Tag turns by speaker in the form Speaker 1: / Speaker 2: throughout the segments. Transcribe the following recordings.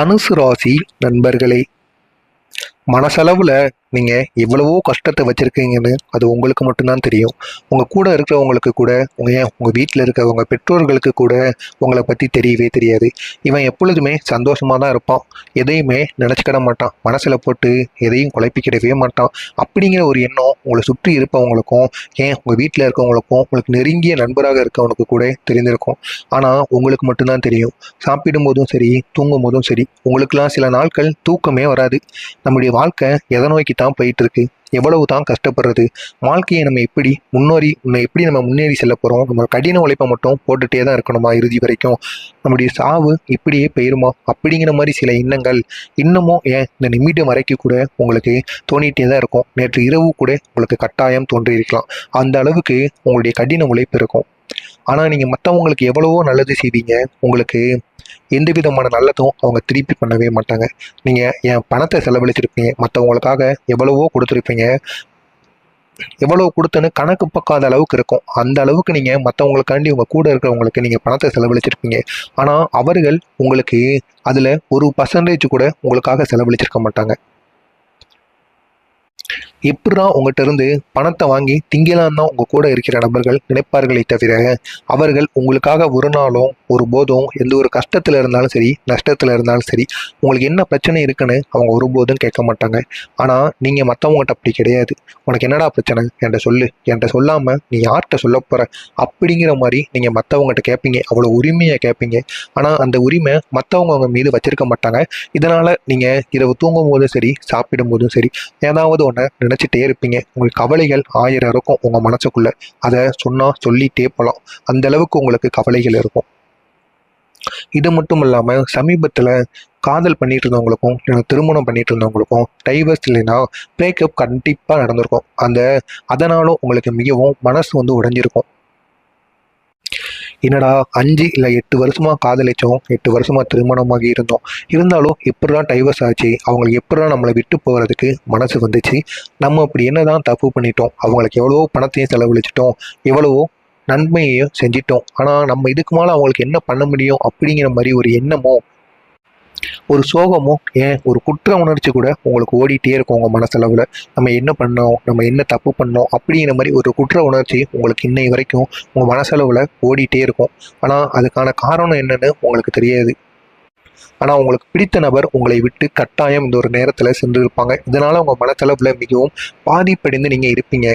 Speaker 1: தனுசு ராசி நண்பர்களே மனசளவில் நீங்கள் எவ்வளவோ கஷ்டத்தை வச்சுருக்கீங்கன்னு அது உங்களுக்கு மட்டும்தான் தெரியும். உங்கள் கூட இருக்கிறவங்களுக்கு கூட உங்கள் ஏன் உங்கள் வீட்டில் இருக்கிறவங்க பெற்றோர்களுக்கு கூட உங்களை பற்றி தெரியவே தெரியாது. இவன் எப்பொழுதுமே சந்தோஷமாக தான் இருப்பான். எதையுமே நினச்சிக்கிட மாட்டான். மனசில் போட்டு எதையும் குழப்பிக்கிடவே மாட்டான். அப்படிங்கிற ஒரு எண்ணம் உங்களை சுற்றி இருப்பவங்களுக்கும் ஏன் உங்கள் வீட்டில் இருக்கவங்களுக்கும் உங்களுக்கு நெருங்கிய நண்பராக இருக்கவனுக்கு கூட தெரிந்திருக்கும். ஆனால் உங்களுக்கு மட்டும்தான் தெரியும். சாப்பிடும் போதும் சரி தூங்கும் போதும் சரி உங்களுக்கெல்லாம் சில நாட்கள் தூக்கமே வராது. நம்முடைய வாழ்க்கை எதை நோக்கி தான் போயிட்டு இருக்கு எவ்வளவு தான் கஷ்டப்படுறது? வாழ்க்கையை நம்ம எப்படி முன்னோரி இன்னும் எப்படி நம்ம முன்னேறி செல்ல போகிறோம் நம்ம கடின உழைப்பை மட்டும் போட்டுகிட்டே தான் இருக்கணுமா இறுதி வரைக்கும்? நம்முடைய சாவு இப்படியே போயிருமா? அப்படிங்கிற மாதிரி சில எண்ணங்கள் இன்னமும் ஏன் இந்த நிமிடம் வரைக்கும் கூட உங்களுக்கு தோணிகிட்டே தான் இருக்கும். நேற்று இரவு கூட உங்களுக்கு கட்டாயம் தோன்றியிருக்கலாம். அந்த அளவுக்கு உங்களுடைய கடின உழைப்பு இருக்கும். ஆனால் நீங்கள் மற்றவங்களுக்கு எவ்வளவோ நல்லது செய்வீங்க. உங்களுக்கு எந்த விதமான நல்லதும் அவங்க திருப்பி பண்ணவே மாட்டாங்க. நீங்கள் என் பணத்தை செலவழிச்சிருப்பீங்க. மற்றவங்களுக்காக எவ்வளவோ கொடுத்துருப்பீங்க. எவ்வளோ கொடுத்தன்னு கணக்கு பக்காத அளவுக்கு இருக்கும். அந்த அளவுக்கு நீங்கள் மற்றவங்களுக்காண்டி உங்கள் கூட இருக்கிறவங்களுக்கு நீங்கள் பணத்தை செலவழிச்சிருப்பீங்க. ஆனால் அவர்கள் உங்களுக்கு அதில் ஒரு பர்சன்டேஜ் கூட உங்களுக்காக செலவழிச்சிருக்க மாட்டாங்க. எப்படா உங்கள்கிட்ட இருந்து பணத்தை வாங்கி திங்கலாம் தான் உங்கள் கூட இருக்கிற நபர்கள் நினைப்பார்களே தவிர அவர்கள் உங்களுக்காக ஒரு நாளும் ஒரு போதும் எந்த ஒரு கஷ்டத்தில் இருந்தாலும் சரி நஷ்டத்தில் இருந்தாலும் சரி உங்களுக்கு என்ன பிரச்சனை இருக்குன்னு அவங்க ஒருபோதும் கேட்க மாட்டாங்க. ஆனால் நீங்கள் மற்றவங்ககிட்ட அப்படி கிடையாது. உனக்கு என்னடா பிரச்சனை? என்கிட்ட சொல்லு. என்கிட்ட சொல்லாமல் நீ யார்கிட்ட சொல்ல போகிற அப்படிங்கிற மாதிரி நீங்கள் மற்றவங்ககிட்ட கேட்பீங்க அவ்வளோ உரிமையை கேட்பீங்க ஆனால் அந்த உரிமை மற்றவங்க அவங்க மீது வச்சிருக்க மாட்டாங்க. இதனால் நீங்கள் இரவு தூங்கும் போதும் சரி சாப்பிடும் போதும் சரி ஏதாவது ஒன்று நினச்சிட்டே இருப்பீங்க. உங்கள் கவலைகள் ஆயிரம் இருக்கும் உங்கள் மனசுக்குள்ள. அதை சொன்னால் சொல்லிட்டே போகலாம் அந்த அளவுக்கு உங்களுக்கு கவலைகள் இருக்கும். இது மட்டும் இல்லாமல் சமீபத்தில் காதல் பண்ணிட்டு இருந்தவங்களுக்கும் திருமணம் பண்ணிட்டு இருந்தவங்களுக்கும் டைவர்ஸ் இல்லைன்னா பிரேக்கப் கண்டிப்பாக நடந்திருக்கும். அந்த அதனாலும் உங்களுக்கு மிகவும் மனசு வந்து உடைஞ்சிருக்கும். என்னடா அஞ்சு இல்லை எட்டு வருஷமா காதலிச்சோம் எட்டு வருஷமா திருமணமாகி இருந்தோம். இருந்தாலும் எப்படிதான் டைவர்ஸ் ஆச்சு அவங்களுக்கு எப்படிதான் நம்மளை விட்டு போகிறதுக்கு மனசு வந்துச்சு நம்ம அப்படி என்னதான் தப்பு பண்ணிட்டோம் அவங்களுக்கு எவ்வளவோ பணத்தையும் செலவழிச்சிட்டோம் எவ்வளவோ நன்மையையும் செஞ்சிட்டோம். ஆனால் நம்ம இதுக்கு மேலே அவங்களுக்கு என்ன பண்ண முடியும் அப்படிங்கிற மாதிரி ஒரு எண்ணமோ ஒரு சோகமோ ஏன்? ஒரு குற்ற உணர்ச்சி கூட உங்களுக்கு ஓடிட்டே இருக்கும் உங்கள் மனசளவில். நம்ம என்ன பண்ணோம்? நம்ம என்ன தப்பு பண்ணோம்? அப்படிங்கிற மாதிரி ஒரு குற்ற உணர்ச்சி உங்களுக்கு இன்னை வரைக்கும் உங்கள் மனசளவில் ஓடிட்டே இருக்கும். ஆனால் அதுக்கான காரணம் என்னன்னு உங்களுக்கு தெரியாது. ஆனால் உங்களுக்கு பிடித்த நபர் உங்களை விட்டு கட்டாயம் இந்த ஒரு நேரத்தில் சென்று இருப்பாங்க இதனால் உங்கள் மனசளவில் மிகவும் பாதிப்படைந்து நீங்கள் இருப்பீங்க.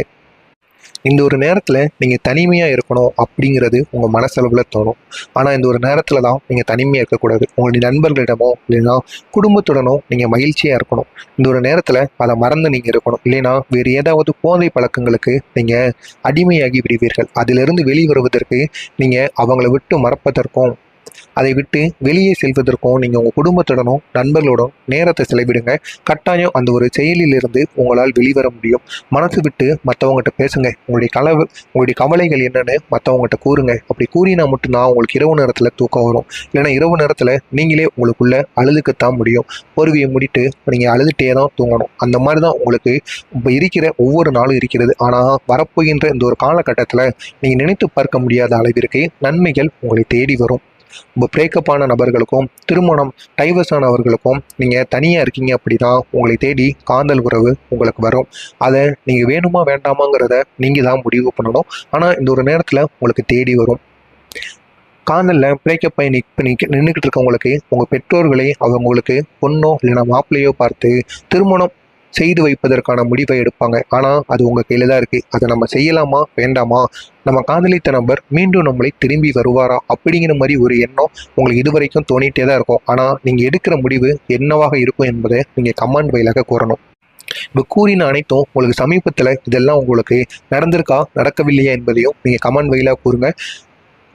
Speaker 1: இந்த ஒரு நேரத்தில் நீங்கள் தனிமையாக இருக்கணும் அப்படிங்கிறது உங்கள் மனசளவில் தோணும். ஆனால் இந்த ஒரு நேரத்தில் தான் நீங்கள் தனிமையாக இருக்கக்கூடாது. உங்களுடைய நண்பர்களிடமோ இல்லைன்னா குடும்பத்துடனோ நீங்கள் மகிழ்ச்சியாக இருக்கணும். இந்த ஒரு நேரத்தில் அதை மறந்து நீங்கள் இருக்கணும். இல்லைன்னா வேறு ஏதாவது போதை பழக்கங்களுக்கு நீங்கள் அடிமையாகி விடுவீர்கள். அதிலிருந்து வெளிவருவதற்கு நீங்கள் அவங்கள விட்டு மறப்பதற்கும் அதை விட்டு வெளியே செல்வதற்கும் நீங்கள் உங்கள் குடும்பத்துடனும் நண்பர்களுடன் நேரத்தை செலவிடுங்க. கட்டாயம் அந்த ஒரு செயலிலிருந்து உங்களால் வெளிவர முடியும். மனசு விட்டு மற்றவங்ககிட்ட பேசுங்க. உங்களுடைய கலவு உங்களுடைய கவலைகள் என்னென்னு மற்றவங்ககிட்ட கூறுங்க. அப்படி கூறினா மட்டும்தான் உங்களுக்கு இரவு நேரத்தில் தூக்கம் வரும். இல்லைன்னா இரவு நேரத்தில் நீங்களே உங்களுக்குள்ள அழுதுக்கத்தான் முடியும். பொறுவியை முடிட்டு நீங்கள் அழுதுகிட்டே தான் தூங்கணும். அந்த மாதிரி தான் உங்களுக்கு இப்போ இருக்கிற ஒவ்வொரு நாளும் இருக்கிறது. ஆனால் வரப்போகின்ற இந்த ஒரு காலகட்டத்தில் நீங்கள் நினைத்து பார்க்க முடியாத அளவிற்கு நன்மைகள் உங்களை தேடி வரும். பிரேக்கப் ஆன நபர்களுக்கும் திருமணம் டைவர்ஸ் ஆனவர்களுக்கும் நீங்கள் தனியாக இருக்கீங்க அப்படின்னா உங்களை தேடி காதல் உறவு உங்களுக்கு வரும். அதை நீங்கள் வேணுமா வேண்டாமாங்கிறத நீங்கள் தான் முடிவு பண்ணணும். ஆனால் இந்த ஒரு நேரத்தில் உங்களுக்கு தேடி வரும். காதலில் பிரேக்கப் ஆகி நிக் நிக்க நின்றுக்கிட்டு இருக்கவங்களுக்கு உங்கள் பெற்றோர்களை அவங்களுக்கு பொண்ணோ இல்லைன்னா மாப்பிள்ளையோ பார்த்து திருமணம் செய்து வைப்பதற்கான முடிவை எடுப்பாங்க. ஆனால் அது உங்கள் கையில் தான் இருக்குது அதை நம்ம செய்யலாமா? வேண்டாமா? நம்ம காதலித்த நபர் மீண்டும் நம்மளை திரும்பி வருவாரா? அப்படிங்கிற மாதிரி ஒரு எண்ணம் உங்களுக்கு இது வரைக்கும் தோணிகிட்டே தான் இருக்கும். ஆனால் நீங்கள் எடுக்கிற முடிவு என்னவாக இருக்கும் என்பதை நீங்கள் கமாண்ட் வயலாக கூறணும். இப்போ கூறின அனைத்தும் உங்களுக்கு சமீபத்தில் இதெல்லாம் உங்களுக்கு நடந்திருக்கா? நடக்கவில்லையா என்பதையும் நீங்கள் கமெண்ட் வயலாக கூறுங்க.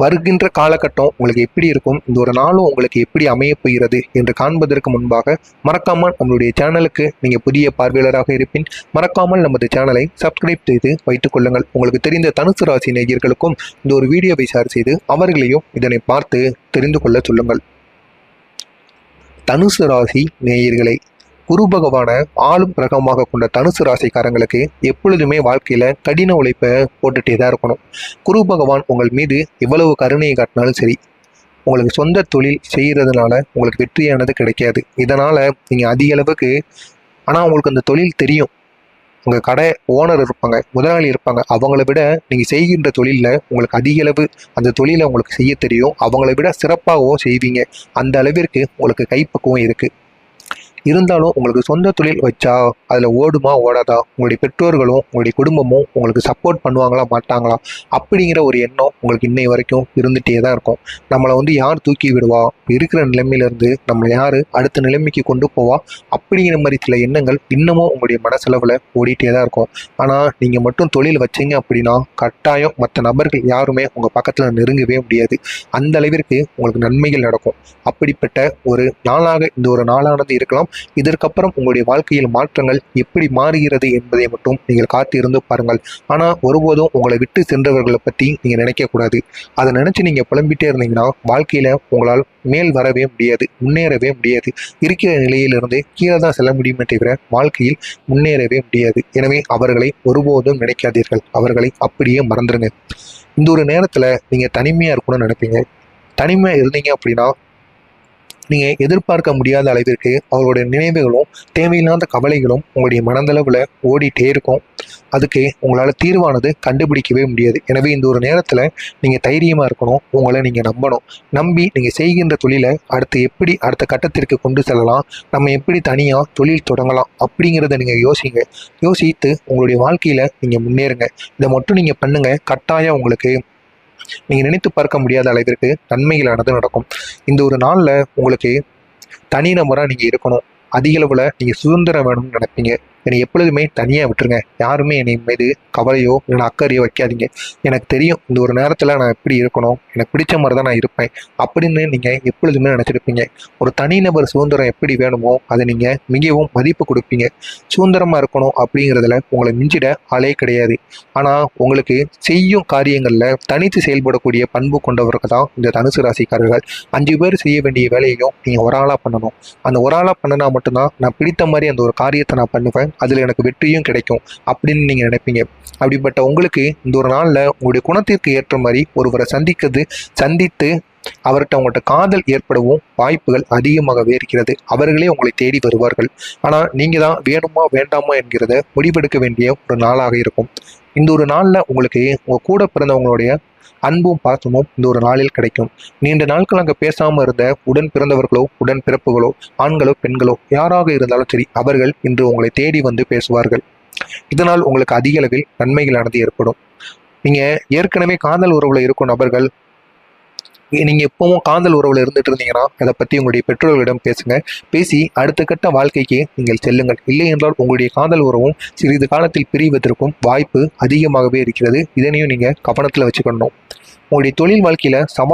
Speaker 1: வருகின்ற காலகட்டம் உங்களுக்கு எப்படி இருக்கும்? இந்த ஒரு நாளும் உங்களுக்கு எப்படி அமைய போகிறது என்று காண்பதற்கு முன்பாக மறக்காமல் நம்மளுடைய சேனலுக்கு நீங்கள் புதிய பார்வையாளராக இருப்பின் மறக்காமல் நமது சேனலை சப்ஸ்கிரைப் செய்து வைத்துக் கொள்ளுங்கள். உங்களுக்கு தெரிந்த தனுசு ராசி நேயர்களுக்கும் இந்த ஒரு வீடியோவை ஷேர் செய்து அவர்களையும் இதனை பார்த்து தெரிந்து கொள்ள சொல்லுங்கள். தனுசு ராசி நேயர்களை குரு பகவான ஆளும் கிரகமாக கொண்ட தனுசு ராசிக்காரங்களுக்கு எப்பொழுதுமே வாழ்க்கையில கடின உழைப்பை போட்டுட்டே தான் இருக்கணும். குரு பகவான் உங்கள் மீது எவ்வளவு கருணையை காட்டினாலும் சரி உங்களுக்கு சொந்த தொழில் செய்கிறதுனால உங்களுக்கு வெற்றியானது கிடைக்காது. இதனால் நீங்கள் அதிக அளவுக்கு ஆனால் உங்களுக்கு அந்த தொழில் தெரியும். உங்கள் கடை ஓனர் இருப்பாங்க முதலாளி இருப்பாங்க அவங்கள விட நீங்கள் செய்கின்ற தொழிலில் உங்களுக்கு அதிக அளவு அந்த தொழிலை உங்களுக்கு செய்ய தெரியும். அவங்கள விட சிறப்பாகவும் செய்வீங்க. அந்த அளவிற்கு உங்களுக்கு கைப்பக்குவம் இருக்குது இருந்தாலும் உங்களுக்கு சொந்த தொழில் வச்சா அதில் ஓடுமா ஓடாதா? உங்களுடைய பெற்றோர்களும் உங்களுடைய குடும்பமும் உங்களுக்கு சப்போர்ட் பண்ணுவாங்களா மாட்டாங்களா? அப்படிங்கிற ஒரு எண்ணம் உங்களுக்கு இன்னை வரைக்கும் இருந்துகிட்டே தான் இருக்கும். நம்மளை வந்து யார் தூக்கி விடுவா? இருக்கிற நிலைமையிலேருந்து நம்மளை யார் அடுத்த நிலைமைக்கு கொண்டு போவா? அப்படிங்கிற மாதிரி சில எண்ணங்கள் இன்னமும் உங்களுடைய மனசளவில் ஓடிட்டே தான் இருக்கும். ஆனால் நீங்கள் மட்டும் தொழில் வச்சீங்க அப்படின்னா கட்டாயம் மற்ற நபர்கள் யாருமே உங்கள் பக்கத்தில் நெருங்கவே முடியாது. அந்த அளவிற்கு உங்களுக்கு நன்மைகள் நடக்கும். அப்படிப்பட்ட ஒரு நாளாக இந்த ஒரு நாளானது இருக்கலாம். இதற்கப்புறம் உங்களுடைய வாழ்க்கையில் மாற்றங்கள் எப்படி மாறுகிறது என்பதை மட்டும் நீங்கள் காத்திருந்து பாருங்கள். ஆனால் ஒருபோதும் உங்களை விட்டு சென்றவர்களை பற்றி நீங்கள் நினைக்கக்கூடாது அதை நினச்சி நீங்கள் புலம்பிட்டே இருந்தீங்கன்னா வாழ்க்கையில் உங்களால் மேல் வரவே முடியாது முன்னேறவே முடியாது. இருக்கிற நிலையிலிருந்து கீழே தான் செல்ல முடியுமே தவிர வாழ்க்கையில் முன்னேறவே முடியாது. எனவே அவர்களை ஒருபோதும் நினைக்காதீர்கள். அவர்களை அப்படியே மறந்துடுங்க இந்த ஒரு நேரத்தில் நீங்கள் தனிமையாக இருக்கணும்னு நினைப்பீங்க. தனிமையாக இருந்தீங்க அப்படின்னா நீங்கள் எதிர்பார்க்க முடியாத அளவிற்கு அவர்களுடைய நினைவுகளும் தேவையில்லாத கவலைகளும் உங்களுடைய மனதளவில் ஓடிட்டே இருக்கும். அதுக்கு உங்களால் தீர்வானது கண்டுபிடிக்கவே முடியாது. எனவே இந்த ஒரு நேரத்தில் நீங்கள் தைரியமாக இருக்கணும். உங்களை நீங்கள் நம்பணும். நம்பி நீங்கள் செய்கின்ற தொழிலை அடுத்து எப்படி அடுத்த கட்டத்திற்கு கொண்டு செல்லலாம்? நம்ம எப்படி தனியாக தொழில் தொடங்கலாம்? அப்படிங்கிறத நீங்கள் யோசிங்க. யோசித்து உங்களுடைய வாழ்க்கையில் நீங்கள் முன்னேறுங்க. இதை மட்டும் நீங்கள் பண்ணுங்கள் கட்டாயம் உங்களுக்கு நீங்கள் நினைத்து பார்க்க முடியாத அளவிற்கு நன்மைகளானது நடக்கும். இந்த ஒரு நாளில் உங்களுக்கு தனிநபராக நீங்கள் இருக்கணும். அதிகளவில் நீங்கள் சுதந்திரம் வேணும்னு நினைப்பீங்க. என்னை எப்பொழுதுமே தனியாக விட்டுருங்க. யாருமே என்னை மீது கவலையோ இல்லை அக்கறையோ வைக்காதீங்க. எனக்கு தெரியும் இந்த ஒரு நேரத்தில் நான் எப்படி இருக்கணும் எனக்கு பிடிச்ச மாதிரி தான் நான் இருப்பேன் அப்படின்னு நீங்கள் எப்பொழுதுமே நினச்சிருப்பீங்க. ஒரு தனிநபர் சுதந்திரம் எப்படி வேணுமோ அதை நீங்கள் மிகவும் மதிப்பு கொடுப்பீங்க. சுதந்திரமாக இருக்கணும் அப்படிங்கிறதுல உங்களை மிஞ்சிட ஆளே கிடையாது. ஆனால் உங்களுக்கு செய்யும் காரியங்களில் தனித்து செயல்படக்கூடிய பண்பு கொண்டவர்கள் தான் இந்த தனுசு ராசிக்காரர்கள். அஞ்சு பேர் செய்ய வேண்டிய வேலையையும் நீங்கள் ஒரு ஆளாக பண்ணணும். அந்த ஒரு ஆளாக பண்ணினா மட்டும்தான் நான் பிடித்த மாதிரி அந்த ஒரு காரியத்தை நான் பண்ணுவேன். அதில் எனக்கு வெற்றியும் கிடைக்கும் அப்படின்னு நீங்கள் நினைப்பீங்க. அப்படிப்பட்ட உங்களுக்கு இந்த ஒரு நாளில் உங்களுடைய குணத்திற்கு ஏற்ற மாதிரி ஒருவரை சந்திக்கிறது சந்தித்து அவர்கிட்ட உங்கள்கிட்ட காதல் ஏற்படவும் வாய்ப்புகள் அதிகமாகவே இருக்கிறது. அவர்களே உங்களை தேடி வருவார்கள். ஆனால் நீங்கள் தான் வேணுமா வேண்டாமா என்கிறத முடிவெடுக்க வேண்டிய ஒரு நாளாக இருக்கும். இந்த ஒரு நாளில் உங்களுக்கு உங்கள் கூட பிறந்தவங்களுடைய அன்பும் பாசமும் இந்த ஒரு நாளில் கிடைக்கும். நீண்ட நாட்கள் அங்கே பேசாமல் இருந்த உடன் பிறந்தவர்களோ உடன் பிறப்புகளோ ஆண்களோ பெண்களோ யாராக இருந்தாலும் சரி அவர்கள் இன்று உங்களை தேடி வந்து பேசுவார்கள். இதனால் உங்களுக்கு அதிக அளவில் நன்மைகளானது ஏற்படும். நீங்கள் ஏற்கனவே காதல் உறவில் இருக்கும் நபர்கள் நீங்கள் எப்பவும் காதல் உறவில் இருந்துட்டு இருந்தீங்கன்னா அதை பற்றி உங்களுடைய பெற்றோர்களிடம் பேசுங்க. பேசி அடுத்த கட்ட வாழ்க்கைக்கு நீங்கள் செல்லுங்கள். இல்லை என்றால் உங்களுடைய காதல் உறவும் சிறிது காலத்தில் பிரிவதற்கும் வாய்ப்பு அதிகமாகவே இருக்கிறது. இதனையும் நீங்கள் கவனத்தில் வச்சுக்கணும். உங்களுடைய தொழில் வாழ்க்கையில் சவால்